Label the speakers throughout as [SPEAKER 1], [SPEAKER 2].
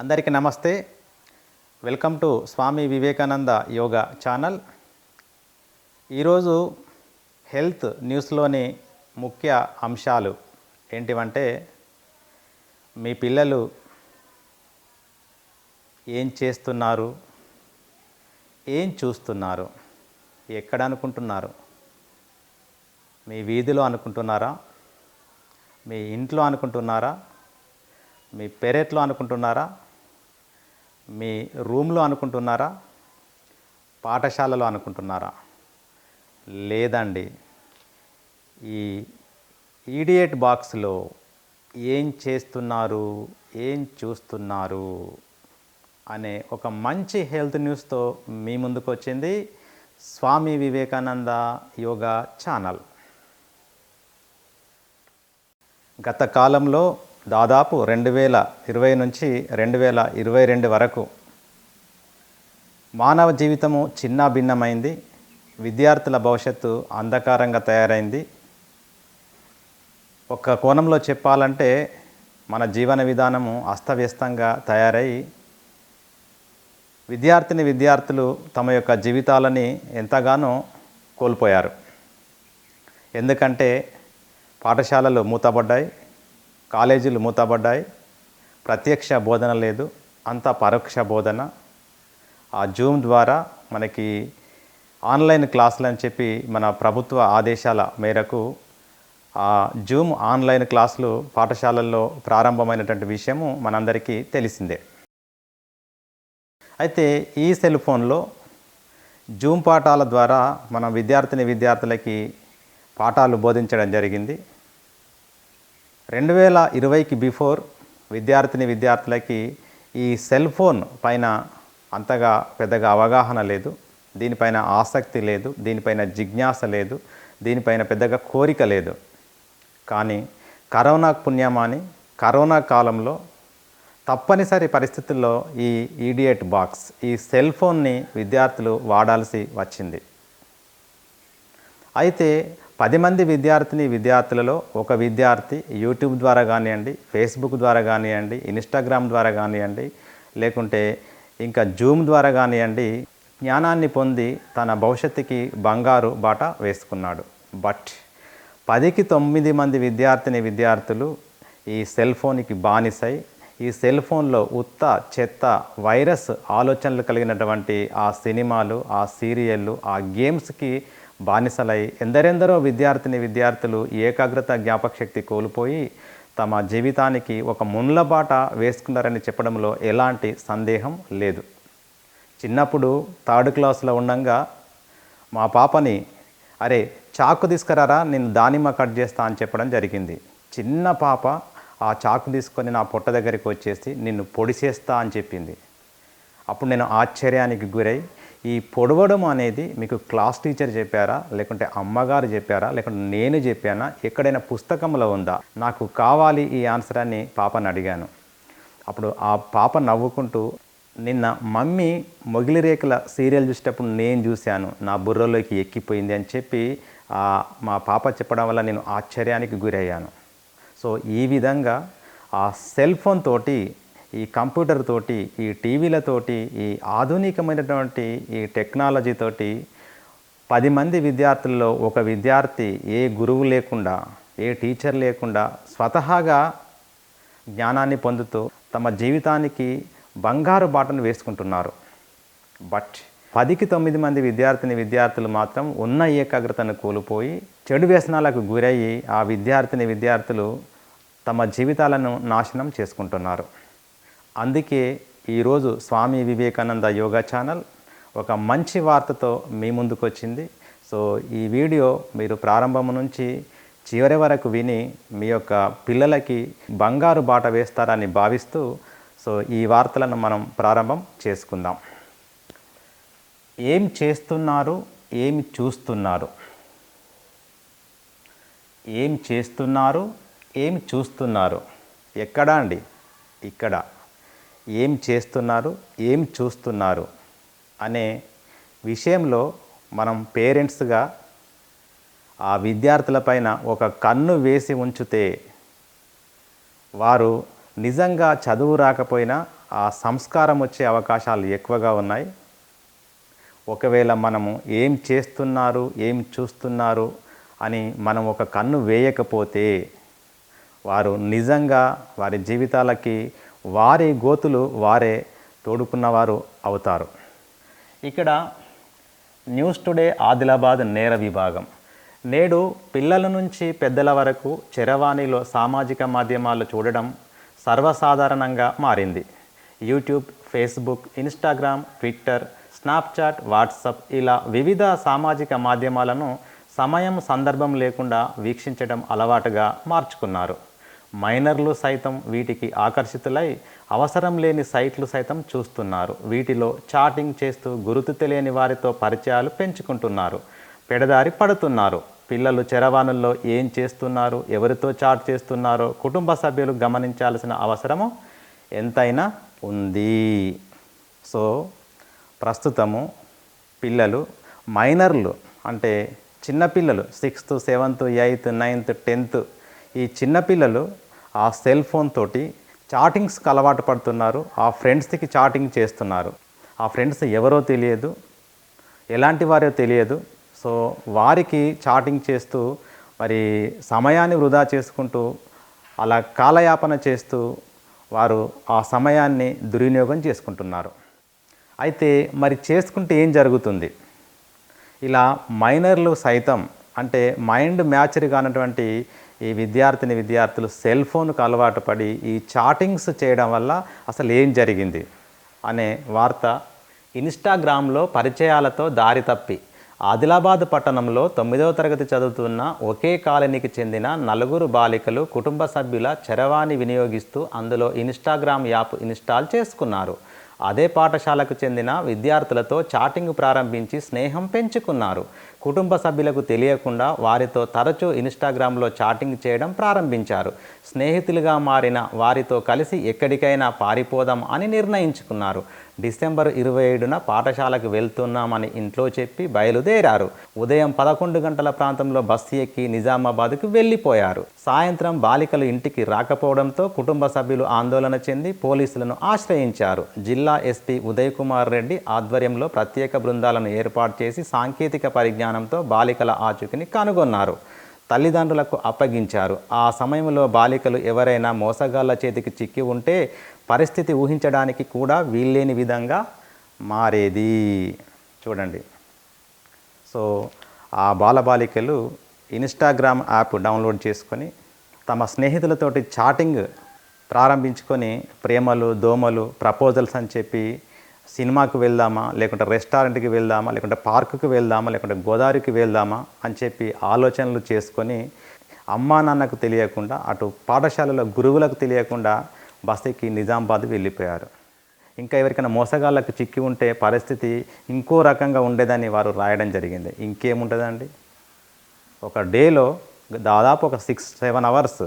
[SPEAKER 1] అందరికీ నమస్తే. Welcome to Swami Vivekananda yoga channel. ఈరోజు హెల్త్ న్యూస్లోని ముఖ్య అంశాలు ఏంటివంటే మీ పిల్లలు ఏం చేస్తున్నారు? ఏం చూస్తున్నారు? ఎక్కడ అనుకుంటున్నారు మీ వీధిలో అనుకుంటున్నారా? మీ ఇంట్లో అనుకుంటున్నారా? మీ పెరట్లో అనుకుంటున్నారా? మీ రూమ్లో అనుకుంటున్నారా? పాఠశాలలో అనుకుంటున్నారా? లేదండి. ఈ ఈడియట్ బాక్స్లో ఏం చేస్తున్నారు? ఏం చూస్తున్నారు? అనే ఒక మంచి హెల్త్ న్యూస్తో మీ ముందుకు వచ్చింది స్వామి వివేకానంద యోగా ఛానల్. గత కాలంలో దాదాపు రెండు వేల ఇరవై నుంచి రెండు వేల ఇరవై రెండు వరకు మానవ జీవితము చిన్న భిన్నమైంది. విద్యార్థుల భవిష్యత్తు అంధకారంగా తయారైంది. ఒక కోణంలో చెప్పాలంటే మన జీవన విధానము అస్తవ్యస్తంగా తయారై విద్యార్థిని విద్యార్థులు తమ యొక్క జీవితాలని ఎంతగానో కోల్పోయారు. ఎందుకంటే పాఠశాలలు మూతపడ్డాయి. కాలేజీలు మూతపడ్డాయి. ప్రత్యక్ష బోధన లేదు. అంతా పరోక్ష బోధన. ఆ జూమ్ ద్వారా మనకి ఆన్లైన్ క్లాసులు అని చెప్పి మన ప్రభుత్వ ఆదేశాల మేరకు ఆ జూమ్ ఆన్లైన్ క్లాసులు పాఠశాలల్లో ప్రారంభమైనటువంటి విషయము మనందరికీ తెలిసిందే. అయితే ఈ సెల్ ఫోన్లో జూమ్ పాఠాల ద్వారా మన విద్యార్థిని విద్యార్థులకి పాఠాలు బోధించడం జరిగింది. రెండు వేల ఇరవైకి బిఫోర్ విద్యార్థిని విద్యార్థులకి ఈ సెల్ ఫోన్ పైన అంతగా పెద్దగా అవగాహన లేదు. దీనిపైన ఆసక్తి లేదు. దీనిపైన జిజ్ఞాస లేదు. దీనిపైన పెద్దగా కోరిక లేదు. కానీ కరోనా పుణ్యమాని కరోనా కాలంలో తప్పనిసరి పరిస్థితుల్లో ఈ ఈడియట్ బాక్స్ ఈ సెల్ ఫోన్ని విద్యార్థులు వాడాల్సి వచ్చింది. అయితే పది మంది విద్యార్థిని విద్యార్థులలో ఒక విద్యార్థి యూట్యూబ్ ద్వారా కానివ్వండి ఫేస్బుక్ ద్వారా కానివ్వండి ఇన్స్టాగ్రామ్ ద్వారా కానివ్వండి లేకుంటే ఇంకా జూమ్ ద్వారా కానివ్వండి జ్ఞానాన్ని పొంది తన భవిష్యత్తుకి బంగారు బాట వేసుకున్నాడు. బట్ పదికి తొమ్మిది మంది విద్యార్థిని విద్యార్థులు ఈ సెల్ ఫోన్కి బానిసై ఈ సెల్ ఫోన్లో ఉత్త చెత్త వైరస్ ఆలోచనలు కలిగినటువంటి ఆ సినిమాలు ఆ సీరియళ్ళు ఆ గేమ్స్కి బానిసలై ఎందరెందరో విద్యార్థిని విద్యార్థులు ఏకాగ్రత జ్ఞాపకశక్తి కోల్పోయి తమ జీవితానికి ఒక మున్లబాట వేసుకున్నారని చెప్పడంలో ఎలాంటి సందేహం లేదు. చిన్నప్పుడు థర్డ్ క్లాస్లో ఉండంగా మా పాపని అరే చాకు తీసుకురారా నేను దానిమ్మ కట్ చేస్తా అని చెప్పడం జరిగింది. చిన్న పాప ఆ చాకు తీసుకొని నా పొట్ట దగ్గరికి వచ్చేసి నిన్ను పొడిచేస్తా అని చెప్పింది. అప్పుడు నేను ఆశ్చర్యానికి గురై ఈ పొడవడం అనేది మీకు క్లాస్ టీచర్ చెప్పారా? లేకుంటే అమ్మగారు చెప్పారా? లేకుంటే నేను చెప్పానా? ఎక్కడైనా పుస్తకంలో ఉందా? నాకు కావాలి ఈ ఆన్సర్ అని పాపని అడిగాను. అప్పుడు ఆ పాప నవ్వుకుంటూ నిన్న మమ్మీ మొగిలి రేకుల సీరియల్ చూసేటప్పుడు నేను చూశాను. నా బుర్రలోకి ఎక్కిపోయింది అని చెప్పి మా పాప చెప్పడం వల్ల నేను ఆశ్చర్యానికి గురయ్యాను. సో ఈ విధంగా ఆ సెల్ ఫోన్ తోటి ఈ కంప్యూటర్ తోటి ఈ టీవీలతోటి ఈ ఆధునికమైనటువంటి ఈ టెక్నాలజీతోటి పది మంది విద్యార్థుల్లో ఒక విద్యార్థి ఏ గురువు లేకుండా ఏ టీచర్ లేకుండా స్వతహాగా జ్ఞానాన్ని పొందుతూ తమ జీవితానికి బంగారు బాటను వేసుకుంటున్నారు. బట్ పదికి తొమ్మిది మంది విద్యార్థిని విద్యార్థులు మాత్రం ఉన్న ఏకాగ్రతను కోల్పోయి చెడు వ్యసనాలకు గురయ్యి ఆ విద్యార్థిని విద్యార్థులు తమ జీవితాలను నాశనం చేసుకుంటున్నారు. అందుకే ఈరోజు స్వామి వివేకానంద యోగా ఛానల్ ఒక మంచి వార్తతో మీ ముందుకు వచ్చింది సో ఈ వీడియో మీరు ప్రారంభం నుంచి చివరి వరకు విని మీ యొక్క పిల్లలకి బంగారు బాట వేస్తారని భావిస్తూ సో ఈ వార్తలను మనం ప్రారంభం చేసుకుందాం. ఏం చేస్తున్నారు? ఏమి చూస్తున్నారు? ఏం చేస్తున్నారు? ఏమి చూస్తున్నారు? ఎక్కడా అండి? ఇక్కడ. ఏం చేస్తున్నారు ఏం చూస్తున్నారు అనే విషయంలో మనం పేరెంట్స్గా ఆ విద్యార్థులపైన ఒక కన్ను వేసి ఉంచితే వారు నిజంగా చదువు రాకపోయినా ఆ సంస్కారం వచ్చే అవకాశాలు ఎక్కువగా ఉన్నాయి. ఒకవేళ మనము ఏం చేస్తున్నారు ఏం చూస్తున్నారు అని మనం ఒక కన్ను వేయకపోతే వారు నిజంగా వారి జీవితాలకి వారి గోతులు వారే తోడుకున్నవారు అవుతారు. ఇక్కడ న్యూస్ టుడే ఆదిలాబాద్ నేర విభాగం. నేడు పిల్లల నుంచి పెద్దల వరకు చరవాణిలో సామాజిక మాధ్యమాలు చూడడం సర్వసాధారణంగా మారింది. YouTube Facebook Instagram Twitter Snapchat WhatsApp ఇలా వివిధ సామాజిక మాధ్యమాలను సమయం సందర్భం లేకుండా వీక్షించడం అలవాటుగా మార్చుకున్నారు. మైనర్లు సైతం వీటికి ఆకర్షితులై అవసరం లేని సైట్లు సైతం చూస్తున్నారు. వీటిలో చాటింగ్ చేస్తూ గుర్తు తెలియని వారితో పరిచయాలు పెంచుకుంటున్నారు. పెడదారి పడుతున్నారు. పిల్లలు చరవాణుల్లో ఏం చేస్తున్నారు? ఎవరితో చాట్ చేస్తున్నారో కుటుంబ సభ్యులు గమనించాల్సిన అవసరము ఎంతైనా ఉంది. సో ప్రస్తుతము పిల్లలు మైనర్లు అంటే చిన్నపిల్లలు sixth seventh eighth ninth tenth ఈ చిన్నపిల్లలు ఆ సెల్ ఫోన్ తోటి చాటింగ్స్కి అలవాటు పడుతున్నారు. ఆ ఫ్రెండ్స్కి చాటింగ్ చేస్తున్నారు. ఆ ఫ్రెండ్స్ ఎవరో తెలియదు. ఎలాంటి వారో తెలియదు. సో వారికి చాటింగ్ చేస్తూ మరి సమయాన్ని వృధా చేసుకుంటూ అలా కాలయాపన చేస్తూ వారు ఆ సమయాన్ని దుర్వినియోగం చేసుకుంటున్నారు. అయితే మరి చేసుకుంటే ఏం జరుగుతుంది? ఇలా మైనర్లు సైతం అంటే మైండ్ మ్యాచర్ కానటువంటి ఈ విద్యార్థిని విద్యార్థులు సెల్ ఫోన్కు అలవాటు పడి ఈ చాటింగ్స్ చేయడం వల్ల అసలు ఏం జరిగింది? అనే వార్త ఇన్స్టాగ్రామ్లో పరిచయాలతో దారి తప్పి. ఆదిలాబాద్ పట్టణంలో తొమ్మిదవ తరగతి చదువుతున్న ఒకే కాలనీకి చెందిన నలుగురు బాలికలు కుటుంబ సభ్యుల చరవాణి వినియోగిస్తూ అందులో ఇన్స్టాగ్రామ్ యాప్ ఇన్స్టాల్ చేసుకున్నారు. అదే పాఠశాలకు చెందిన విద్యార్థులతో చాటింగ్ ప్రారంభించి స్నేహం పెంచుకున్నారు. కుటుంబ సభ్యులకు తెలియకుండా వారితో తరచూ ఇన్స్టాగ్రామ్లో చాటింగ్ చేయడం ప్రారంభించారు. స్నేహితులుగా మారిన వారితో కలిసి ఎక్కడికైనా పారిపోదాం అని నిర్ణయించుకున్నారు. డిసెంబర్ ఇరవై ఏడున పాఠశాలకు వెళ్తున్నామని ఇంట్లో చెప్పి బయలుదేరారు. ఉదయం పదకొండు గంటల ప్రాంతంలో బస్సు ఎక్కి నిజామాబాద్కు వెళ్ళిపోయారు. సాయంత్రం బాలికలు ఇంటికి రాకపోవడంతో కుటుంబ సభ్యులు ఆందోళన చెంది పోలీసులను ఆశ్రయించారు. జిల్లా ఎస్పీ ఉదయ్ కుమార్ రెడ్డి ఆధ్వర్యంలో ప్రత్యేక బృందాలను ఏర్పాటు చేసి సాంకేతిక పరిజ్ఞానంతో బాలికల ఆచూకీని కనుగొన్నారు. తల్లిదండ్రులకు అప్పగించారు. ఆ సమయంలో బాలికలు ఎవరైనా మోసగాళ్ళ చేతికి చిక్కి ఉంటే పరిస్థితి ఊహించడానికి కూడా వీల్లేని విధంగా మారేది. చూడండి. సో ఆ బాలబాలికలు ఇన్స్టాగ్రామ్ యాప్ డౌన్లోడ్ చేసుకొని తమ స్నేహితులతోటి చాటింగ్ ప్రారంభించుకొని ప్రేమలు దోమలు ప్రపోజల్స్ అని చెప్పి సినిమాకు వెళ్దామా లేకుంటే రెస్టారెంట్కి వెళ్దామా లేకుంటే పార్కుకి వెళ్దామా లేకుంటే గోదావరికి వెళ్దామా అని చెప్పి ఆలోచనలు చేసుకొని అమ్మా నాన్నకు తెలియకుండా అటు పాఠశాలలో గురువులకు తెలియకుండా బస్తీకి నిజామాబాద్ వెళ్ళిపోయారు. ఇంకా ఎవరికైనా మోసగాళ్ళకు చిక్కి ఉంటే పరిస్థితి ఇంకో రకంగా ఉండేదని వారు రాయడం జరిగింది. ఇంకేముంటుందండి? ఒక డేలో దాదాపు ఒక సిక్స్ సెవెన్ అవర్స్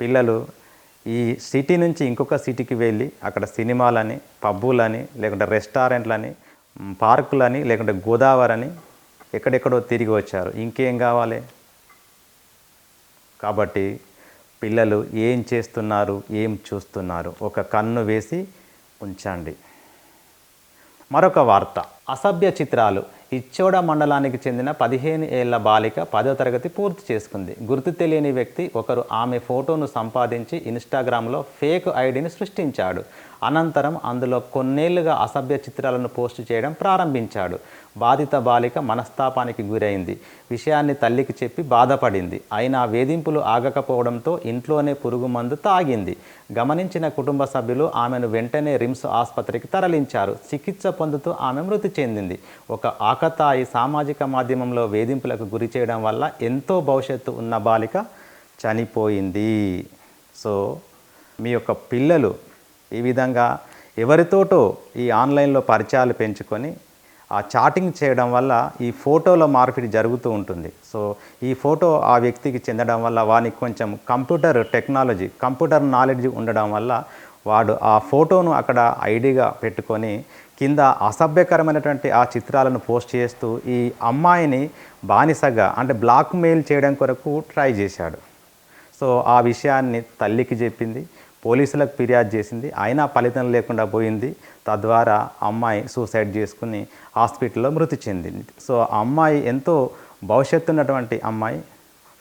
[SPEAKER 1] పిల్లలు ఈ సిటీ నుంచి ఇంకొక సిటీకి వెళ్ళి అక్కడ సినిమాలని పబ్బులని లేకుంటే రెస్టారెంట్లని పార్కులని లేకుంటే గోదావరి అని ఎక్కడెక్కడో తిరిగి వచ్చారు. ఇంకేం కావాలి? కాబట్టి పిల్లలు ఏం చేస్తున్నారు ఏం చూస్తున్నారు? ఒక కన్ను వేసి ఉంచండి. మరొక వార్త. అసభ్య చిత్రాలు. ఇచ్చోడ మండలానికి చెందిన పదిహేను ఏళ్ళ బాలిక పదో తరగతి పూర్తి చేసుకుంది. గుర్తు తెలియని వ్యక్తి ఒకరు ఆమె ఫోటోను సంపాదించి ఇన్స్టాగ్రామ్లో ఫేక్ ఐడిని సృష్టించాడు. అనంతరం అందులో కొన్నేళ్ళుగా అసభ్య చిత్రాలను పోస్టు చేయడం ప్రారంభించాడు. బాధిత బాలిక మనస్తాపానికి గురైంది. విషయాన్ని తల్లికి చెప్పి బాధపడింది. అయినా వేధింపులు ఆగకపోవడంతో ఇంట్లోనే పురుగు మందు తాగింది. గమనించిన కుటుంబ సభ్యులు ఆమెను వెంటనే రిమ్స్ ఆసుపత్రికి తరలించారు. చికిత్స పొందుతూ ఆమె మృతి చెందింది. ఒక ఆకతాయి సామాజిక మాధ్యమంలో వేధింపులకు గురి చేయడం వల్ల ఎంతో భవిష్యత్తు ఉన్న బాలిక చనిపోయింది. సో మీ యొక్క పిల్లలు ఈ విధంగా ఎవరితోటో ఈ ఆన్లైన్లో పరిచయాలు పెంచుకొని ఆ చాటింగ్ చేయడం వల్ల ఈ ఫోటోలో మార్పిడి జరుగుతూ ఉంటుంది. సో ఈ ఫోటో ఆ వ్యక్తికి చెందడం వల్ల వానికి కొంచెం కంప్యూటర్ టెక్నాలజీ కంప్యూటర్ నాలెడ్జ్ ఉండడం వల్ల వాడు ఆ ఫోటోను అక్కడ ఐడిగా పెట్టుకొని కింద అసభ్యకరమైనటువంటి ఆ చిత్రాలను పోస్ట్ చేస్తూ ఈ అమ్మాయిని బానిసగా అంటే బ్లాక్ మెయిల్ చేయడం కొరకు ట్రై చేశాడు. సో ఆ విషయాన్ని తల్లికి చెప్పింది పోలీసులకు ఫిర్యాదు చేసింది. అయినా ఫలితం లేకుండా పోయింది. తద్వారా అమ్మాయి సూసైడ్ చేసుకుని హాస్పిటల్లో మృతి చెందింది. సో ఆ అమ్మాయి ఎంతో భవిష్యత్తు ఉన్నటువంటి అమ్మాయి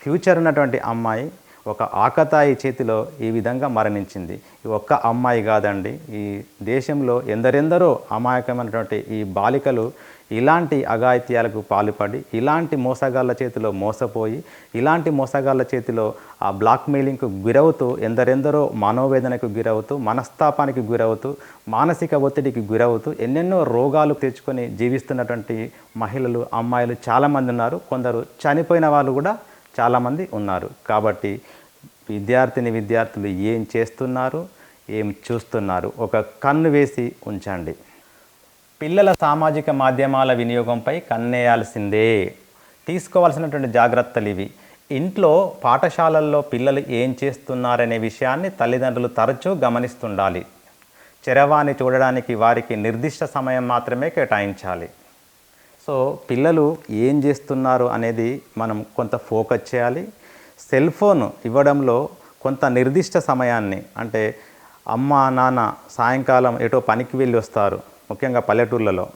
[SPEAKER 1] ఫ్యూచర్ ఉన్నటువంటి అమ్మాయి ఒక ఆకతాయి చేతిలో ఈ విధంగా మరణించింది. ఈ ఒక్క అమ్మాయి కాదండి ఈ దేశంలో ఎందరెందరో అమాయకమైనటువంటి ఈ బాలికలు ఇలాంటి అఘాయిత్యాలకు పాల్పడి ఇలాంటి మోసగాళ్ళ చేతిలో మోసపోయి ఇలాంటి మోసగాళ్ళ చేతిలో ఆ బ్లాక్ మెయిలింగ్కు గురవుతూ ఎందరెందరో మనోవేదనకు గురవుతూ మనస్తాపానికి గురవుతూ మానసిక ఒత్తిడికి గురవుతూ ఎన్నెన్నో రోగాలు తెచ్చుకొని జీవిస్తున్నటువంటి మహిళలు అమ్మాయిలు చాలామంది ఉన్నారు. కొందరు చనిపోయిన వాళ్ళు కూడా చాలామంది ఉన్నారు. కాబట్టి విద్యార్థిని విద్యార్థులు ఏం చేస్తున్నారు ఏం చూస్తున్నారు ఒక కన్ను వేసి ఉంచండి. పిల్లల సామాజిక మాధ్యమాల వినియోగంపై కన్నేయాల్సిందే. తీసుకోవాల్సినటువంటి జాగ్రత్తలు ఇవి. ఇంట్లో పాఠశాలల్లో పిల్లలు ఏం చేస్తున్నారనే విషయాన్ని తల్లిదండ్రులు తరచూ గమనిస్తుండాలి. చరవాణి చూడడానికి వారికి నిర్దిష్ట సమయం మాత్రమే కేటాయించాలి. సో పిల్లలు ఏం చేస్తున్నారు అనేది మనం కొంత ఫోకస్ చేయాలి. సెల్ ఫోన్ ఇవ్వడంలో కొంత నిర్దిష్ట సమయాన్ని అంటే అమ్మ నాన్న సాయంకాలం ఎటో పనికి వెళ్ళి వస్తారు. ముఖ్యంగా పల్లెటూర్లలో.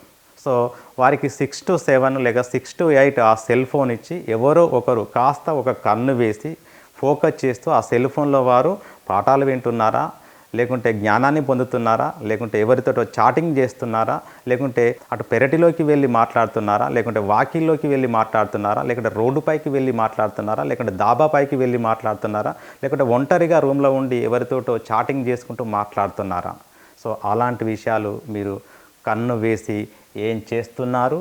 [SPEAKER 1] సో వారికి సిక్స్ టు సెవెన్ లేక సిక్స్ టు ఎయిట్ ఆ సెల్ ఫోన్ ఇచ్చి ఎవరో ఒకరు కాస్త ఒక కన్ను వేసి ఫోకస్ చేస్తూ ఆ సెల్ ఫోన్లో వారు పాఠాలు వింటున్నారా? లేకుంటే జ్ఞానాన్ని పొందుతున్నారా? లేకుంటే ఎవరితోటో చాటింగ్ చేస్తున్నారా? లేకుంటే అటు పెరటిలోకి వెళ్ళి మాట్లాడుతున్నారా? లేకుంటే వాకిల్లోకి వెళ్ళి మాట్లాడుతున్నారా? లేకుంటే రోడ్డుపైకి వెళ్ళి మాట్లాడుతున్నారా? లేకుంటే దాబా పైకి వెళ్ళి మాట్లాడుతున్నారా? లేకుంటే ఒంటరిగా రూమ్లో ఉండి ఎవరితోటో చాటింగ్ చేసుకుంటూ మాట్లాడుతున్నారా? సో అలాంటి విషయాలు మీరు కన్ను వేసి ఏం చేస్తున్నారు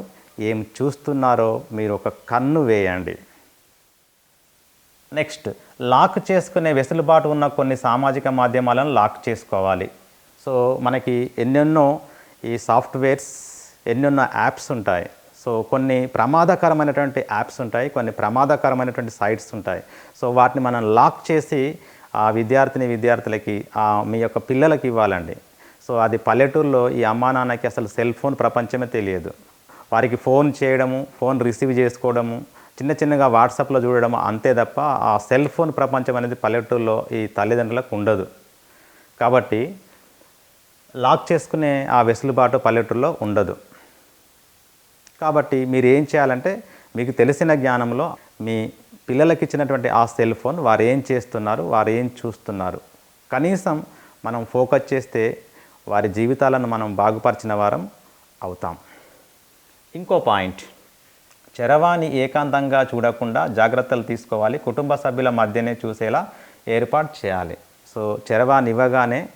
[SPEAKER 1] ఏం చూస్తున్నారో మీరు ఒక కన్ను వేయండి. నెక్స్ట్ లాక్ చేసుకునే వెసులుబాటు ఉన్న కొన్ని సామాజిక మాధ్యమాలను లాక్ చేసుకోవాలి. సో మనకి ఎన్నెన్నో ఈ సాఫ్ట్వేర్స్ ఎన్నెన్నో యాప్స్ ఉంటాయి. సో కొన్ని ప్రమాదకరమైనటువంటి యాప్స్ ఉంటాయి కొన్ని ప్రమాదకరమైనటువంటి సైట్స్ ఉంటాయి. సో వాటిని మనం లాక్ చేసి ఆ విద్యార్థిని విద్యార్థులకి మీ యొక్క పిల్లలకి ఇవ్వాలండి. సో అది పల్లెటూరులో ఈ అమ్మా నాన్నకి అసలు సెల్ ఫోన్ ప్రపంచమే తెలియదు. వారికి ఫోన్ చేయడము ఫోన్ రిసీవ్ చేసుకోవడము చిన్న చిన్నగా వాట్సాప్లో చూడడం అంతే తప్ప ఆ సెల్ ఫోన్ ప్రపంచం అనేది పల్లెటూరులో ఈ తల్లిదండ్రులకు ఉండదు. కాబట్టి లాక్ చేసుకునే ఆ వెసులుబాటు పల్లెటూరులో ఉండదు. కాబట్టి మీరు ఏం చేయాలంటే మీకు తెలిసిన జ్ఞానంలో మీ పిల్లలకి ఇచ్చినటువంటి ఆ సెల్ ఫోన్ వారు ఏం చేస్తున్నారు వారు ఏం చూస్తున్నారు. కనీసం మనం ఫోకస్ చేస్తే వారి జీవితాలను మనం బాగుపరిచిన వారం అవుతాం. ఇంకో పాయింట్. చరవాణి ఏకాంతంగా చూడకుండా జాగ్రత్తలు తీసుకోవాలి. కుటుంబ సభ్యుల మధ్యనే చూసేలా ఏర్పాటు చేయాలి. సో చరవాణి ఇవ్వగానే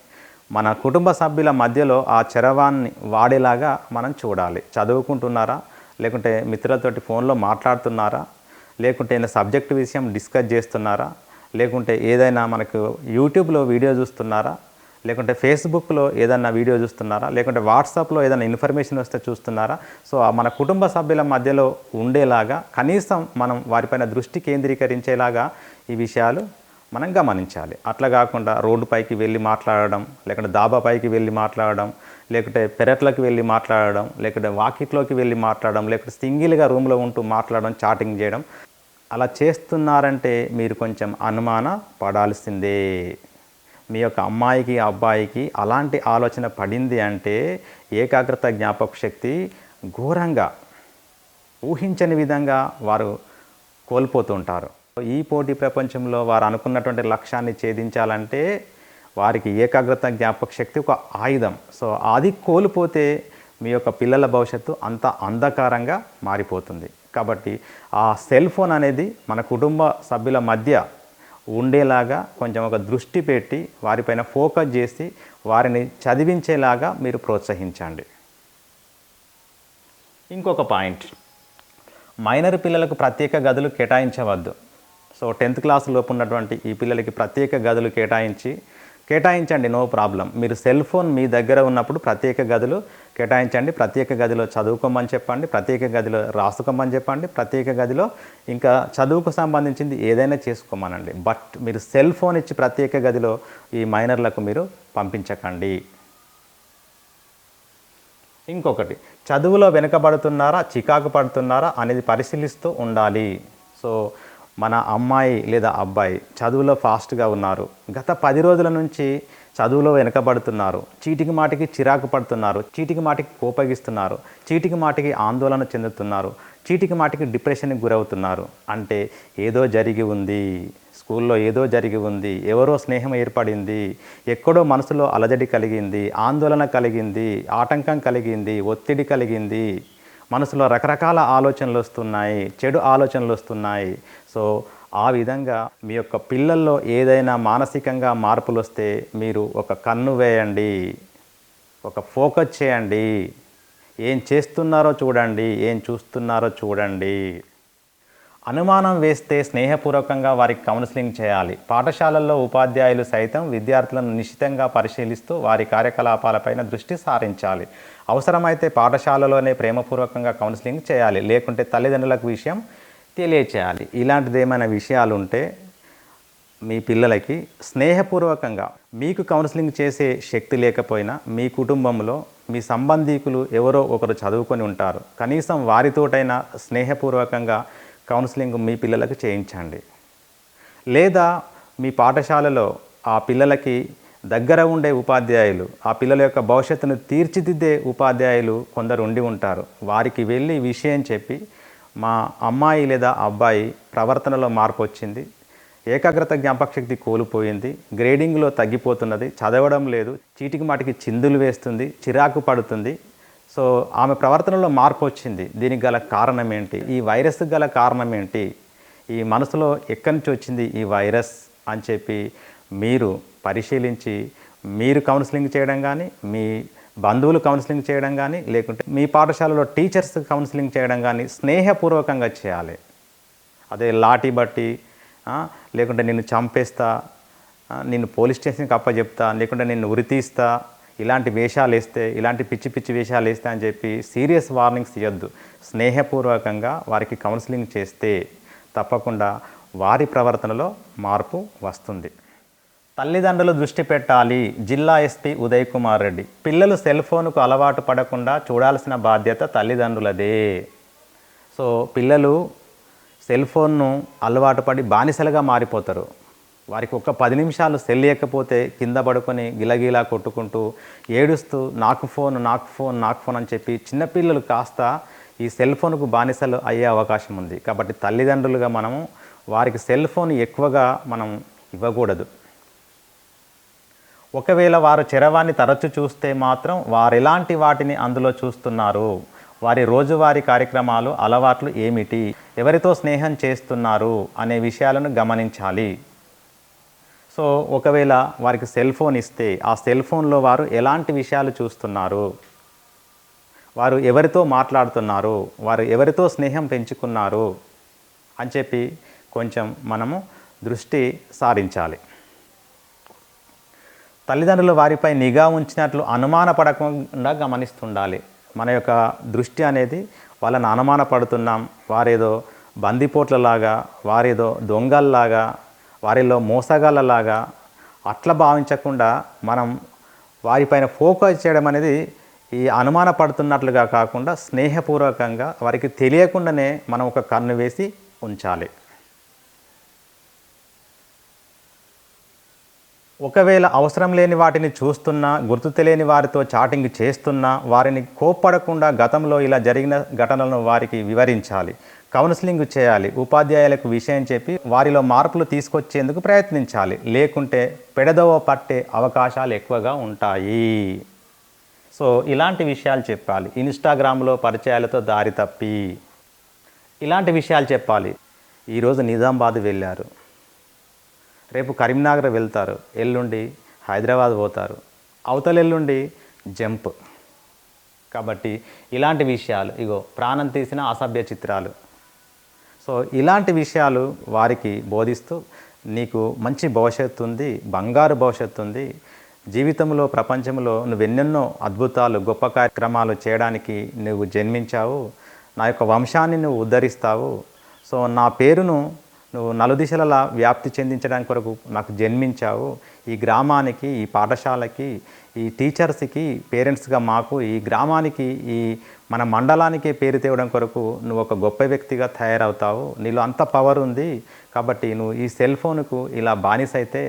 [SPEAKER 1] మన కుటుంబ సభ్యుల మధ్యలో ఆ చరవాన్ని వాడేలాగా మనం చూడాలి. చదువుకుంటున్నారా? లేకుంటే మిత్రులతోటి ఫోన్లో మాట్లాడుతున్నారా? లేకుంటే ఏదైనా సబ్జెక్ట్ విషయం డిస్కస్ చేస్తున్నారా? లేకుంటే ఏదైనా మనకు యూట్యూబ్లో వీడియో చూస్తున్నారా? లేకుంటే ఫేస్బుక్లో ఏదైనా వీడియో చూస్తున్నారా? లేకుంటే వాట్సాప్లో ఏదైనా ఇన్ఫర్మేషన్ వస్తే చూస్తున్నారా? సో ఆ మన కుటుంబ సభ్యుల మధ్యలో ఉండేలాగా కనీసం మనం వారిపైన దృష్టి కేంద్రీకరించేలాగా ఈ విషయాలు మనం గమనించాలి. అట్లా కాకుండా రోడ్డుపైకి వెళ్ళి మాట్లాడడం లేకుంటే దాబా పైకి వెళ్ళి మాట్లాడడం లేకుంటే పెరట్లోకి వెళ్ళి మాట్లాడడం లేకుంటే వాకిట్లోకి వెళ్ళి మాట్లాడడం లేకుంటే సింగిల్గా రూమ్లో ఉంటూ మాట్లాడడం చాటింగ్ చేయడం అలా చేస్తున్నారంటే మీరు కొంచెం అనుమాన పడాల్సిందే. మీ యొక్క అమ్మాయికి అబ్బాయికి అలాంటి ఆలోచన పడింది అంటే ఏకాగ్రత జ్ఞాపక శక్తి ఘోరంగా ఊహించని విధంగా వారు కోల్పోతుంటారు ఈ పోటీ ప్రపంచంలో వారు అనుకున్నటువంటి లక్ష్యాన్ని ఛేదించాలంటే వారికి ఏకాగ్రత జ్ఞాపక శక్తి ఒక ఆయుధం. సో అది కోల్పోతే మీ యొక్క పిల్లల భవిష్యత్తు అంత అంధకారంగా మారిపోతుంది. కాబట్టి ఆ సెల్ ఫోన్ అనేది మన కుటుంబ సభ్యుల మధ్య ఉండేలాగా కొంచెం ఒక దృష్టి పెట్టి వారిపైన ఫోకస్ చేసి వారిని చదివించేలాగా మీరు ప్రోత్సహించండి. ఇంకొక పాయింట్. మైనర్ పిల్లలకు ప్రత్యేక గదులు కేటాయించవద్దు. సో టెన్త్ క్లాస్ లోపు ఉన్నటువంటి ఈ పిల్లలకి ప్రత్యేక గదులు కేటాయించి కేటాయించండి నో ప్రాబ్లం. మీరు సెల్ ఫోన్ మీ దగ్గర ఉన్నప్పుడు ప్రత్యేక గదులు కేటాయించండి ప్రత్యేక గదిలో చదువుకోమని చెప్పండి ప్రత్యేక గదిలో రాసుకోమని చెప్పండి ప్రత్యేక గదిలో ఇంకా చదువుకు సంబంధించింది ఏదైనా చేసుకోమనండి. బట్ మీరు సెల్ ఫోన్ ఇచ్చి ప్రత్యేక గదిలో ఈ మైనర్లకు మీరు పంపించకండి. ఇంకొకటి చదువులో వెనుకబడుతున్నారా చికాకు పడుతున్నారా అనేది పరిశీలిస్తూ ఉండాలి. సో మన అమ్మాయి లేదా అబ్బాయి చదువులో ఫాస్ట్గా ఉన్నారు. గత పది రోజుల నుంచి చదువులో వెనకబడుతున్నారు. చీటికి మాటికి చిరాకు పడుతున్నారు. చీటికి మాటికి కోపగిస్తున్నారు. చీటికి మాటికి ఆందోళన చెందుతున్నారు. చీటికి మాటికి డిప్రెషన్కి గురవుతున్నారు. అంటే ఏదో జరిగి ఉంది. స్కూల్లో ఏదో జరిగి ఉంది. ఎవరో స్నేహం ఏర్పడింది. ఎక్కడో మనసులో అలజడి కలిగింది. ఆందోళన కలిగింది. ఆటంకం కలిగింది. ఒత్తిడి కలిగింది. మనసులో రకరకాల ఆలోచనలు వస్తున్నాయి చెడు ఆలోచనలు వస్తున్నాయి. సో ఆ విధంగా మీ యొక్క పిల్లల్లో ఏదైనా మానసికంగా మార్పులు వస్తే మీరు ఒక కన్ను వేయండి ఒక ఫోకస్ చేయండి. ఏం చేస్తున్నారో చూడండి ఏం చూస్తున్నారో చూడండి. అనుమానం వేస్తే స్నేహపూర్వకంగా వారికి కౌన్సిలింగ్ చేయాలి. పాఠశాలల్లో ఉపాధ్యాయులు సైతం విద్యార్థులను నిశ్చితంగా పరిశీలిస్తూ వారి కార్యకలాపాలపైన దృష్టి సారించాలి. అవసరమైతే పాఠశాలలోనే ప్రేమపూర్వకంగా కౌన్సిలింగ్ చేయాలి. లేకుంటే తల్లిదండ్రులకు విషయం తెలియచేయాలి. ఇలాంటిది ఏమైనా విషయాలు ఉంటే మీ పిల్లలకి స్నేహపూర్వకంగా మీకు కౌన్సిలింగ్ చేసే శక్తి లేకపోయినా మీ కుటుంబంలో మీ సంబంధీకులు ఎవరో ఒకరు చదువుకొని ఉంటారు. కనీసం వారితోటైనా స్నేహపూర్వకంగా కౌన్సిలింగ్ మీ పిల్లలకు చేయించండి. లేదా మీ పాఠశాలలో ఆ పిల్లలకి దగ్గర ఉండే ఉపాధ్యాయులు ఆ పిల్లల యొక్క భవిష్యత్తును తీర్చిదిద్దే ఉపాధ్యాయులు కొందరు ఉండి ఉంటారు. వారికి వెళ్ళి విషయం చెప్పి మా అమ్మాయి లేదా అబ్బాయి ప్రవర్తనలో మార్పు వచ్చింది. ఏకాగ్రత జ్ఞాపకశక్తి కోల్పోయింది. గ్రేడింగ్లో తగ్గిపోతున్నది. చదవడం లేదు. చీటికి మాటికి చిందులు వేస్తుంది. చిరాకు పడుతుంది. సో ఆమె ప్రవర్తనలో మార్పు వచ్చింది. దీనికి గల కారణం ఏంటి? ఈ వైరస్ గల కారణం ఏంటి? ఈ మనసులో ఎక్కడి నుంచి వచ్చింది ఈ వైరస్ అని చెప్పి మీరు పరిశీలించి మీరు కౌన్సిలింగ్ చేయడం కానీ మీ బంధువులు కౌన్సిలింగ్ చేయడం కానీ లేకుంటే మీ పాఠశాలలో టీచర్స్ కౌన్సిలింగ్ చేయడం కానీ స్నేహపూర్వకంగా చేయాలి. అదే లాఠీ బట్టి లేకుంటే నిన్ను చంపేస్తా నిన్ను పోలీస్ స్టేషన్కి అప్పచెప్తా లేకుంటే నిన్ను ఉరితీస్తా ఇలాంటి వేషాలు వేస్తే ఇలాంటి పిచ్చి పిచ్చి వేషాలు వేస్తే అని చెప్పి సీరియస్ వార్నింగ్స్ ఇవ్వద్దు స్నేహపూర్వకంగా వారికి కౌన్సిలింగ్ చేస్తే తప్పకుండా వారి ప్రవర్తనలో మార్పు వస్తుంది. తల్లిదండ్రులు దృష్టి పెట్టాలి. జిల్లా ఎస్పీ ఉదయ్ కుమార్ రెడ్డి పిల్లలు సెల్ ఫోన్కు అలవాటు పడకుండా చూడాల్సిన బాధ్యత తల్లిదండ్రులదే. సో పిల్లలు సెల్ ఫోన్ను అలవాటు పడి బానిసలుగా మారిపోతారు. వారికి ఒక పది నిమిషాలు సెల్ లేకపోతే కింద పడుకొని గిలగిలా కొట్టుకుంటూ ఏడుస్తూ నాకు ఫోన్ నాకు ఫోన్ నాకు ఫోన్ అని చెప్పి చిన్నపిల్లలు కాస్త ఈ సెల్ ఫోన్కు బానిసలు అయ్యే అవకాశం ఉంది. కాబట్టి తల్లిదండ్రులుగా మనము వారికి సెల్ ఫోన్ ఎక్కువగా మనం ఇవ్వకూడదు. ఒకవేళ వారు చరవాణి తరచు చూస్తే మాత్రం వారు ఎలాంటి వాటిని అందులో చూస్తున్నారు? వారి రోజువారీ కార్యక్రమాలు అలవాట్లు ఏమిటి? ఎవరితో స్నేహం చేస్తున్నారు? అనే విషయాలను గమనించాలి. సో ఒకవేళ వారికి సెల్ ఫోన్ ఇస్తే ఆ సెల్ ఫోన్లో వారు ఎలాంటి విషయాలు చూస్తున్నారు? వారు ఎవరితో మాట్లాడుతున్నారు? వారు ఎవరితో స్నేహం పెంచుకున్నారు? అని చెప్పి కొంచెం మనము దృష్టి సారించాలి. తల్లిదండ్రులు వారిపై నిఘా ఉంచినట్లు అనుమానపడకుండా గమనిస్తుండాలి. మన యొక్క దృష్టి అనేది వాళ్ళని అనుమానపడుతున్నాం. వారేదో బందిపోట్లలాగా వారేదో దొంగల్లాగా వారిలో మోసగాళ్ళలాగా అట్లా భావించకుండా మనం వారిపైన ఫోకస్ చేయడం అనేది ఈ అనుమానపడుతున్నట్లుగా కాకుండా స్నేహపూర్వకంగా వారికి తెలియకుండానే మనం ఒక కన్ను వేసి ఉంచాలి. ఒకవేళ అవసరం లేని వాటిని చూస్తున్నా గుర్తు తెలియని వారితో చాటింగ్ చేస్తున్నా వారిని కోప్పడకుండా గతంలో ఇలా జరిగిన ఘటనలను వారికి వివరించాలి. కౌన్సిలింగ్ చేయాలి ఉపాధ్యాయులకు విషయం చెప్పి వారిలో మార్పులు తీసుకొచ్చేందుకు ప్రయత్నించాలి. లేకుంటే పెడదవ పట్టే అవకాశాలు ఎక్కువగా ఉంటాయి. సో ఇలాంటి విషయాలు చెప్పాలి. ఇన్స్టాగ్రామ్లో పరిచయాలతో దారి తప్పి. ఇలాంటి విషయాలు చెప్పాలి. ఈరోజు నిజామాబాద్ వెళ్ళారు. రేపు కరీంనగర్ వెళ్తారు. ఎల్లుండి హైదరాబాద్ పోతారు. అవతల ఎల్లుండి జంప్. కాబట్టి ఇలాంటి విషయాలు ఇగో ప్రాణం తీసిన అసభ్య చిత్రాలు. సో ఇలాంటి విషయాలు వారికి బోధిస్తూ నీకు మంచి భవిష్యత్తు ఉంది బంగారు భవిష్యత్తు ఉంది. జీవితంలో ప్రపంచంలో నువ్వెన్నెన్నో అద్భుతాలు గొప్ప కార్యక్రమాలు చేయడానికి నువ్వు జన్మించావు. నా యొక్క వంశాన్ని నువ్వు ఉద్ధరిస్తావు. సో నా పేరును నువ్వు నలుదిశలలా వ్యాప్తి చెందించడానికి కొరకు నాకు జన్మించావు. ఈ గ్రామానికి ఈ పాఠశాలకి ఈ టీచర్స్కి పేరెంట్స్గా మాకు ఈ గ్రామానికి ఈ మన మండలానికే పేరు తేవడం కొరకు నువ్వు ఒక గొప్ప వ్యక్తిగా తయారవుతావు. నీలో అంత పవర్ ఉంది. కాబట్టి నువ్వు ఈ సెల్ ఫోన్కు ఇలా బానిస అయితే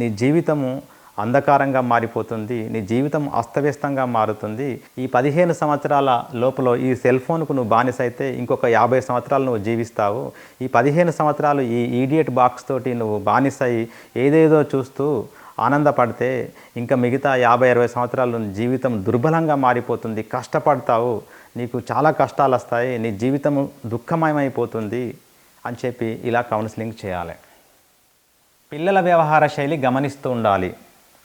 [SPEAKER 1] నీ జీవితము అంధకారంగా మారిపోతుంది. నీ జీవితం అస్తవ్యస్తంగా మారుతుంది. ఈ పదిహేను సంవత్సరాల లోపల ఈ సెల్ ఫోన్కు నువ్వు బానిస అయితే ఇంకొక యాభై సంవత్సరాలు నువ్వు జీవిస్తావు. ఈ పదిహేను సంవత్సరాలు ఈ ఈడియట్ బాక్స్ తోటి నువ్వు బానిసై ఏదేదో చూస్తూ ఆనందపడితే ఇంకా మిగతా యాభై అరవై సంవత్సరాలు జీవితం దుర్బలంగా మారిపోతుంది. కష్టపడతావు. నీకు చాలా కష్టాలు వస్తాయి నీ జీవితం దుఃఖమయమైపోతుంది అని చెప్పి ఇలా కౌన్సిలింగ్ చేయాలి. పిల్లల వ్యవహార శైలి గమనిస్తూ ఉండాలి.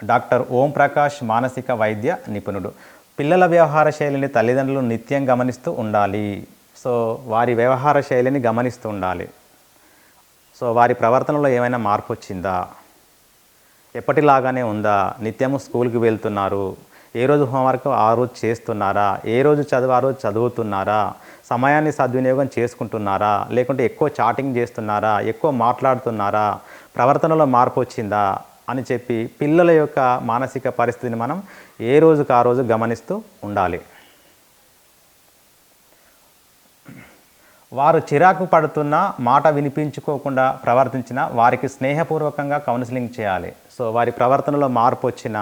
[SPEAKER 1] డాక్టర్ ఓం ప్రకాష్ మానసిక వైద్య నిపుణుడు. పిల్లల వ్యవహార శైలిని తల్లిదండ్రులు నిత్యం గమనిస్తూ ఉండాలి. సో వారి వ్యవహార శైలిని గమనిస్తూ ఉండాలి. సో వారి ప్రవర్తనలో ఏమైనా మార్పు వచ్చిందా? ఎప్పటిలాగానే ఉందా? నిత్యము స్కూల్కి వెళ్తున్నారు. ఏ రోజు హోంవర్క్ ఆ రోజు చేస్తున్నారా? ఏ రోజు చదువు ఆ రోజు చదువుతున్నారా? సమయాన్ని సద్వినియోగం చేసుకుంటున్నారా? లేకుంటే ఎక్కువ చాటింగ్ చేస్తున్నారా? ఎక్కువ మాట్లాడుతున్నారా? ప్రవర్తనలో మార్పు వచ్చిందా? అని చెప్పి పిల్లల యొక్క మానసిక పరిస్థితిని మనం ఏ రోజుకు ఆ రోజు గమనిస్తూ ఉండాలి. వారు చిరాకు పడుతున్న మాట వినిపించుకోకుండా ప్రవర్తించిన వారికి స్నేహపూర్వకంగా కౌన్సిలింగ్ చేయాలి. సో వారి ప్రవర్తనలో మార్పు వచ్చిన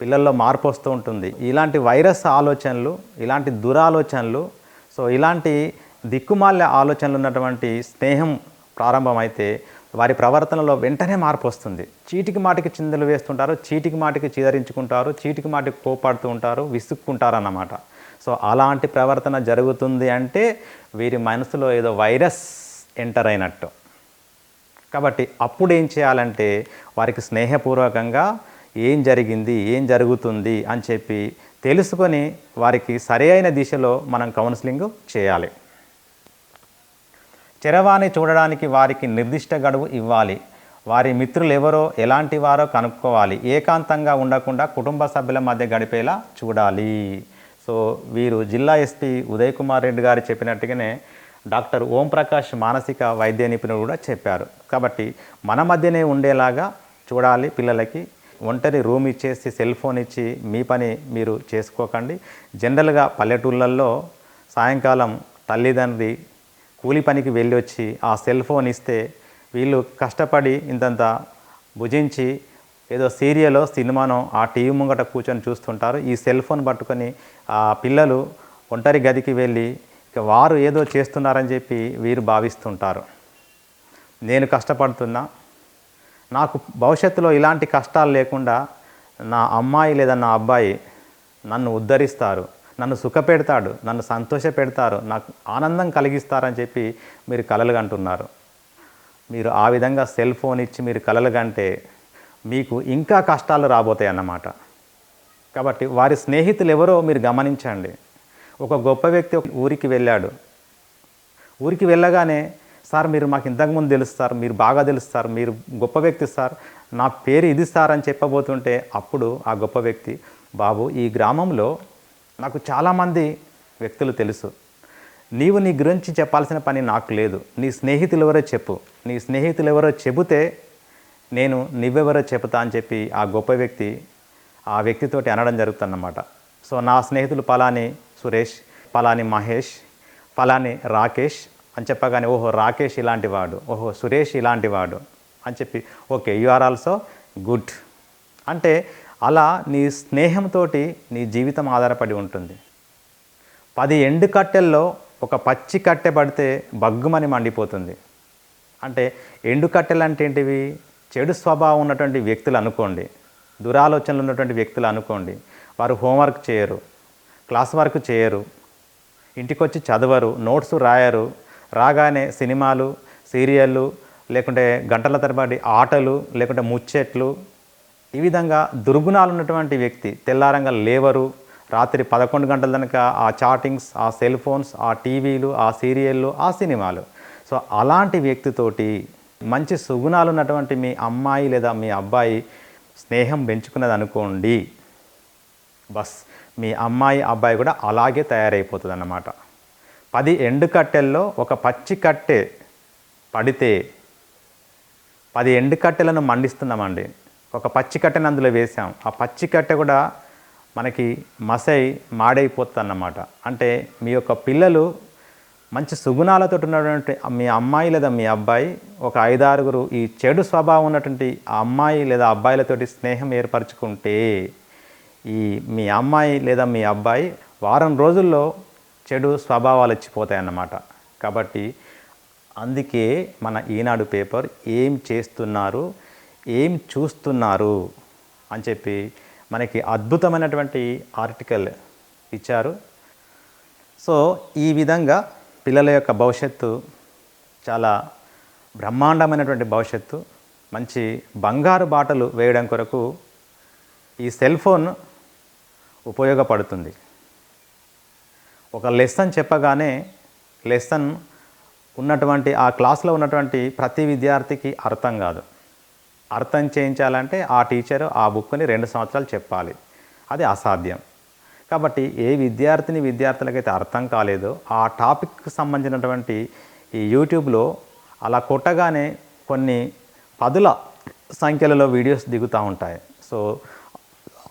[SPEAKER 1] పిల్లల్లో మార్పు వస్తూ ఉంటుంది. ఇలాంటి వైరస్ ఆలోచనలు ఇలాంటి దురాలోచనలు సో ఇలాంటి దిక్కుమాల్య ఆలోచనలు ఉన్నటువంటి స్నేహం ప్రారంభమైతే వారి ప్రవర్తనలో వెంటనే మార్పు వస్తుంది. చీటికి మాటికి చిందలు వేస్తుంటారు చీటికి మాటికి చీదరించుకుంటారు చీటికి మాటికి కోపాడుతూ ఉంటారు విసుక్కుంటారు అన్నమాట సో అలాంటి ప్రవర్తన జరుగుతుంది అంటే వీరి మనసులో ఏదో వైరస్ ఎంటర్ అయినట్టు. కాబట్టి అప్పుడు ఏం చేయాలంటే వారికి స్నేహపూర్వకంగా ఏం జరిగింది ఏం జరుగుతుంది అని చెప్పి తెలుసుకొని వారికి సరైన దిశలో మనం కౌన్సిలింగ్ చేయాలి. చరవాణి చూడడానికి వారికి నిర్దిష్ట గడువు ఇవ్వాలి. వారి మిత్రులు ఎవరో ఎలాంటి వారో కనుక్కోవాలి. ఏకాంతంగా ఉండకుండా కుటుంబ సభ్యుల మధ్య గడిపేలా చూడాలి. సో వీరు జిల్లా ఎస్పీ ఉదయ్ కుమార్ రెడ్డి గారు చెప్పినట్టుగానే డాక్టర్ ఓంప్రకాష్ మానసిక వైద్య నిపుణులు కూడా చెప్పారు. కాబట్టి మన మధ్యనే ఉండేలాగా చూడాలి పిల్లలకి. ఒంటరి రూమ్ ఇచ్చేసి సెల్ ఫోన్ ఇచ్చి మీ పని మీరు చేసుకోకండి. జనరల్గా పల్లెటూళ్ళల్లో సాయంకాలం తల్లిదండ్రి కూలి పనికి వెళ్ళి వచ్చి ఆ సెల్ ఫోన్ ఇస్తే వీళ్ళు కష్టపడి ఇంతంత భుజించి ఏదో సీరియలో సినిమానో ఆ టీవీ ముంగట కూర్చొని చూస్తుంటారు. ఈ సెల్ ఫోన్ పట్టుకొని ఆ పిల్లలు ఒంటరి గదికి వెళ్ళి వారు ఏదో చేస్తున్నారని చెప్పి వీరు భావిస్తుంటారు. నేను కష్టపడుతున్నా నాకు భవిష్యత్తులో ఇలాంటి కష్టాలు లేకుండా నా అమ్మాయి లేదా నా అబ్బాయి నన్ను ఉద్ధరిస్తారు నన్ను సుఖపెడతాడు నన్ను సంతోష పెడతారు నాకు ఆనందం కలిగిస్తారని చెప్పి మీరు కలలు కంటున్నారు. మీరు ఆ విధంగా సెల్ ఫోన్ ఇచ్చి మీరు కలలు కంటే మీకు ఇంకా కష్టాలు రాబోతాయి అన్నమాట కాబట్టి వారి స్నేహితులు ఎవరో మీరు గమనించండి. ఒక గొప్ప వ్యక్తి ఒక ఊరికి వెళ్ళాడు. ఊరికి వెళ్ళగానే సార్ మీరు మాకు ఇంతకుముందు తెలుస్తారు మీరు బాగా తెలుస్తారు మీరు గొప్ప వ్యక్తి సార్ నా పేరు ఇది సార్ అని చెప్పబోతుంటే అప్పుడు ఆ గొప్ప వ్యక్తి బాబు ఈ గ్రామంలో నాకు చాలామంది వ్యక్తులు తెలుసు. నీవు నీ గురించి చెప్పాల్సిన పని నాకు లేదు. నీ స్నేహితులు ఎవరో చెప్పు. నీ స్నేహితులు ఎవరో చెబితే నేను నువ్వెవరో చెబుతా అని చెప్పి ఆ గొప్ప వ్యక్తి ఆ వ్యక్తితోటి అనడం జరుగుతుందన్నమాట. సో నా స్నేహితులు పలాని సురేష్ పలాని మహేష్ పలాని రాకేష్ అని చెప్పగానే ఓహో రాకేష్ ఇలాంటి వాడు ఓహో సురేష్ ఇలాంటి వాడు అని చెప్పి okay you are also good అంటే అలా నీ స్నేహంతో నీ జీవితం ఆధారపడి ఉంటుంది. పది ఎండు కట్టెల్లో ఒక పచ్చి కట్టె పడితే బగ్గుమని మండిపోతుంది. అంటే ఎండు కట్టెలు అంటే ఏంటివి? చెడు స్వభావం ఉన్నటువంటి వ్యక్తులు అనుకోండి దురాలోచనలు ఉన్నటువంటి వ్యక్తులు అనుకోండి వారు హోంవర్క్ చేయరు. క్లాస్ వర్క్ చేయరు. ఇంటికొచ్చి చదవరు నోట్స్ రాయరు. రాగానే సినిమాలు సీరియళ్ళు లేకుంటే గంటల తరబడి ఆటలు లేకుంటే ముచ్చట్లు. ఈ విధంగా దుర్గుణాలు ఉన్నటువంటి వ్యక్తి తెల్లారంగా లేవరు. రాత్రి పదకొండు గంటల కనుక ఆ చాటింగ్స్ ఆ సెల్ ఫోన్స్ ఆ టీవీలు ఆ సీరియళ్ళు ఆ సినిమాలు. సో అలాంటి వ్యక్తితోటి మంచి సుగుణాలు ఉన్నటువంటి మీ అమ్మాయి లేదా మీ అబ్బాయి స్నేహం పెంచుకున్నది అనుకోండి బస్. మీ అమ్మాయి అబ్బాయి కూడా అలాగే తయారైపోతుంది అన్నమాట పది ఎండు కట్టెల్లో ఒక పచ్చి కట్టె పడితే పది ఎండు కట్టెలను మండిస్తున్నామండి. ఒక పచ్చి కట్టెని అందులో వేసాం ఆ పచ్చి కట్టె కూడా మనకి మసై మాడైపోతుంది అన్నమాట అంటే మీ యొక్క పిల్లలు మంచి సుగుణాలతో ఉన్నటువంటి మీ అమ్మాయి లేదా మీ అబ్బాయి ఒక ఐదారుగురు ఈ చెడు స్వభావం ఉన్నటువంటి ఆ అమ్మాయి లేదా అబ్బాయిలతోటి స్నేహం ఏర్పరచుకుంటే ఈ మీ అమ్మాయి లేదా మీ అబ్బాయి వారం రోజుల్లో చెడు స్వభావాలు వచ్చిపోతాయన్నమాట. కాబట్టి అందుకే మన ఈనాడు పేపర్ ఏం చేస్తున్నారు ఏం చూస్తున్నారు అని చెప్పి మనకి అద్భుతమైనటువంటి ఆర్టికల్ ఇచ్చారు. సో ఈ విధంగా పిల్లల యొక్క భవిష్యత్తు చాలా బ్రహ్మాండమైనటువంటి భవిష్యత్తు మంచి బంగారు బాటలు వేయడం కొరకు ఈ సెల్ ఫోన్ ఉపయోగపడుతుంది. ఒక లెసన్ చెప్పగానే లెసన్ ఉన్నటువంటి ఆ క్లాస్లో ఉన్నటువంటి ప్రతి విద్యార్థికి అర్థం కాదు. అర్థం చేయించాలంటే ఆ టీచర్ ఆ బుక్ని రెండు సంవత్సరాలు చెప్పాలి. అది అసాధ్యం. కాబట్టి ఏ విద్యార్థిని విద్యార్థులకైతే అర్థం కాలేదో ఆ టాపిక్కి సంబంధించినటువంటి ఈ యూట్యూబ్లో అలా కొట్టగానే కొన్ని పదుల సంఖ్యలలో వీడియోస్ దిగుతూ ఉంటాయి. సో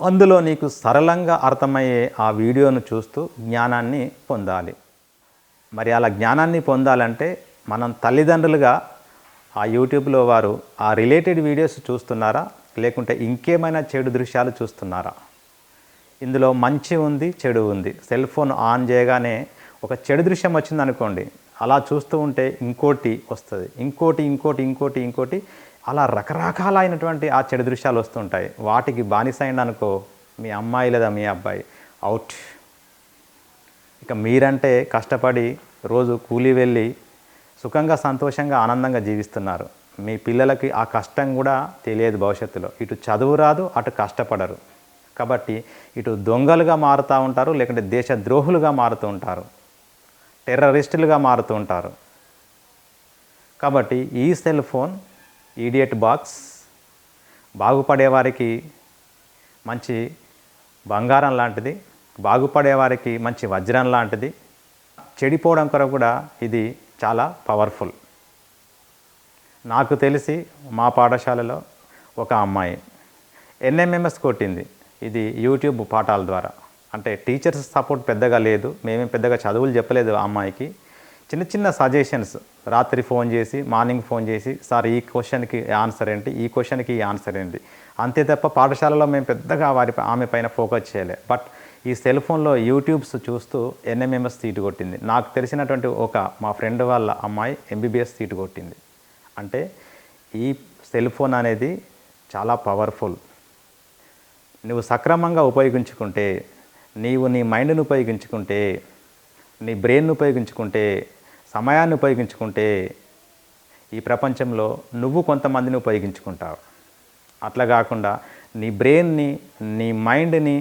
[SPEAKER 1] అందులో నీకు సరళంగా అర్థమయ్యే ఆ వీడియోను చూస్తూ జ్ఞానాన్ని పొందాలి. మరి అలా జ్ఞానాన్ని పొందాలంటే మనం తల్లిదండ్రులుగా ఆ యూట్యూబ్లో వారు ఆ రిలేటెడ్ వీడియోస్ చూస్తున్నారా? లేకుంటే ఇంకేమైనా చెడు దృశ్యాలు చూస్తున్నారా? ఇందులో మంచి ఉంది చెడు ఉంది. సెల్ ఫోన్ ఆన్ చేయగానే ఒక చెడు దృశ్యం వచ్చింది అనుకోండి అలా చూస్తూ ఉంటే ఇంకోటి వస్తుంది. ఇంకోటి ఇంకోటి ఇంకోటి ఇంకోటి అలా రకరకాలైనటువంటి ఆ చెడు దృశ్యాలు వస్తుంటాయి. వాటికి బానిస అయింది అనుకో మీ అమ్మాయి లేదా మీ అబ్బాయి అవుట్. ఇక మీరంటే కష్టపడి రోజు కూలి వెళ్ళి సుఖంగా సంతోషంగా ఆనందంగా జీవిస్తున్నారు. మీ పిల్లలకి ఆ కష్టం కూడా తెలియదు భవిష్యత్తులో. ఇటు చదువు రాదు అటు కష్టపడరు. కాబట్టి ఇటు దొంగలుగా మారుతూ ఉంటారు లేకుంటే దేశ ద్రోహులుగా మారుతూ ఉంటారు. టెర్రరిస్టులుగా మారుతూ ఉంటారు. కాబట్టి ఈ సెల్ ఫోన్ ఈడియట్ బాక్స్ బాగుపడేవారికి మంచి బంగారం లాంటిది బాగుపడేవారికి మంచి వజ్రం లాంటిది. చెడిపోవడం కొరకు కూడా ఇది చాలా పవర్ఫుల్. నాకు తెలిసి మా పాఠశాలలో ఒక అమ్మాయి ఎన్ఎంఎంఎస్ కొట్టింది. ఇది యూట్యూబ్ పాఠాల ద్వారా. అంటే టీచర్స్ సపోర్ట్ పెద్దగా లేదు మేమేం పెద్దగా చదువులు చెప్పలేదు ఆ అమ్మాయికి. చిన్న చిన్న సజెషన్స్ రాత్రి ఫోన్ చేసి మార్నింగ్ ఫోన్ చేసి సార్ ఈ క్వశ్చన్కి ఆన్సర్ ఏంటి? ఈ క్వశ్చన్కి ఈ ఆన్సర్ ఏంటి? అంతే తప్ప పాఠశాలలో మేము పెద్దగా వారి ఆమె పైన ఫోకస్ చేయలే. బట్ ఈ సెల్ ఫోన్లో యూట్యూబ్స్ చూస్తూ ఎన్ఎంఎంఎస్ సీటు కొట్టింది. నాకు తెలిసినటువంటి ఒక మా ఫ్రెండ్ వాళ్ళ అమ్మాయి ఎంబీబీఎస్ సీటు కొట్టింది. అంటే ఈ సెల్ ఫోన్ అనేది చాలా పవర్ఫుల్. నువ్వు సక్రమంగా ఉపయోగించుకుంటే నీవు నీ మైండ్ని ఉపయోగించుకుంటే నీ బ్రెయిన్ను ఉపయోగించుకుంటే సమయాన్ని ఉపయోగించుకుంటే ఈ ప్రపంచంలో నువ్వు కొంతమందిని ఉపయోగించుకుంటావు. అట్లా కాకుండా నీ బ్రెయిన్ని నీ మైండ్ని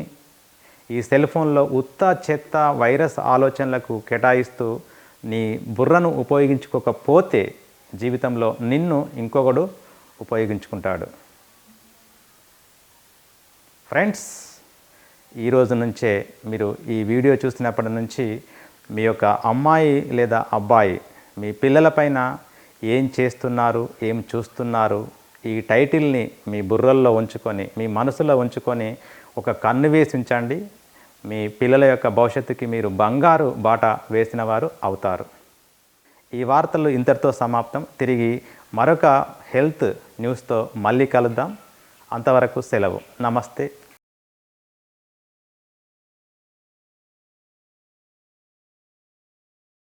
[SPEAKER 1] ఈ సెల్ ఫోన్లో ఉత్త చెత్త వైరస్ ఆలోచనలకు కేటాయిస్తూ నీ బుర్రను ఉపయోగించుకోకపోతే జీవితంలో నిన్ను ఇంకొకడు ఉపయోగించుకుంటాడు. ఫ్రెండ్స్ ఈ రోజు నుంచే మీరు ఈ వీడియో చూసినప్పటి నుంచి మీ యొక్క అమ్మాయి లేదా అబ్బాయి మీ పిల్లలపైన ఏం చేస్తున్నారు ఏం చూస్తున్నారు ఈ టైటిల్ని మీ బుర్రల్లో ఉంచుకొని మీ మనసులో ఉంచుకొని ఒక కన్ను వేసి ఉంచండి మీ పిల్లల యొక్క భవిష్యత్తుకి మీరు బంగారు బాట వేసిన వారు అవుతారు. ఈ వార్తలు ఇంతటితో సమాప్తం. తిరిగి మరొక హెల్త్ న్యూస్తో మళ్ళీ కలుద్దాం. అంతవరకు సెలవు. నమస్తే.